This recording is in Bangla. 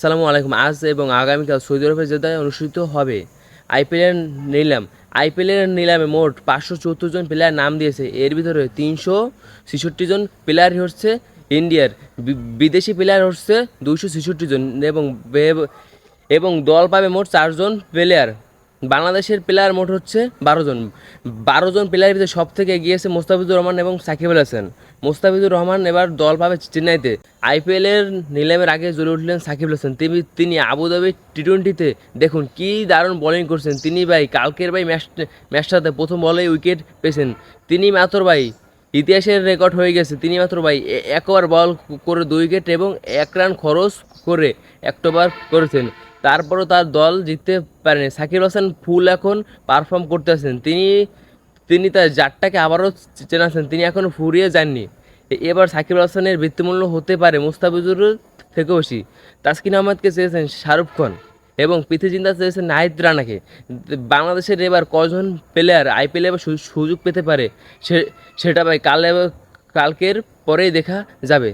আসসালামু আলাইকুম। আজ এবং আগামীকাল সৌদি আরবের জেদায় অনুষ্ঠিত হবে আইপিএলের নিলাম। আইপিএলের নিলামে মোট পাঁচশো চৌত্রিশ জন প্লেয়ার নাম দিয়েছে। এর ভিতরে তিনশো ছেষট্টি জন প্লেয়ার হচ্ছে ইন্ডিয়ার। বিদেশি প্লেয়ার হচ্ছে দুইশো ছেষট্টি জন এবং এবং দল পাবে মোট চারজন প্লেয়ার। বাংলাদেশের প্লেয়ার মোট হচ্ছে বারো জন। বারো জন প্লেয়ারের ভিতরে সব থেকে এগিয়েছে মোস্তাফিজুর রহমান এবং সাকিব আল হাসান। মোস্তাফিজুর রহমান এবার দল পাবে চেন্নাইতে। আইপিএলের নিলামের আগে জ্বলে উঠলেন সাকিব হাসান। তিনি তিনি আবুধাবি টি টোয়েন্টিতে দেখুন কী দারুণ বোলিং করছেন। তিনি ভাই, কালকের ভাই ম্যাচ ম্যাচটাতে প্রথম বলে উইকেট পেয়েছেন। তিনি মাত্র ভাই, ইতিহাসের রেকর্ড হয়ে গেছে। তিনি মাত্র ভাই একবার বল করে দুই উইকেট এবং এক রান খরচ করে একটোবার করেছেন। তারপরও তার দল জিততে পারেনি। সাকিব হাসান ফুল এখন পারফর্ম করতে আছেন। তিনি তিনি তার জাতটাকে আবারও চেনাচ্ছেন তিনি এখনও ফুরিয়ে যাননি। এবার সাকিব হাসানের বৃত্তিমূল্য হতে পারে মুস্তাফিজুর থেকে বেশি। তাসকিন আহমদকে চেয়েছেন শাহরুখ খান এবং পৃথ্বী জিন্দা চেয়েছেন নাহিদ রানাকে। বাংলাদেশের এবার কজন প্লেয়ার আইপিএলে এবার সুযোগ পেতে পারে সেটা ভাই কাল কালকের পরেই দেখা যাবে।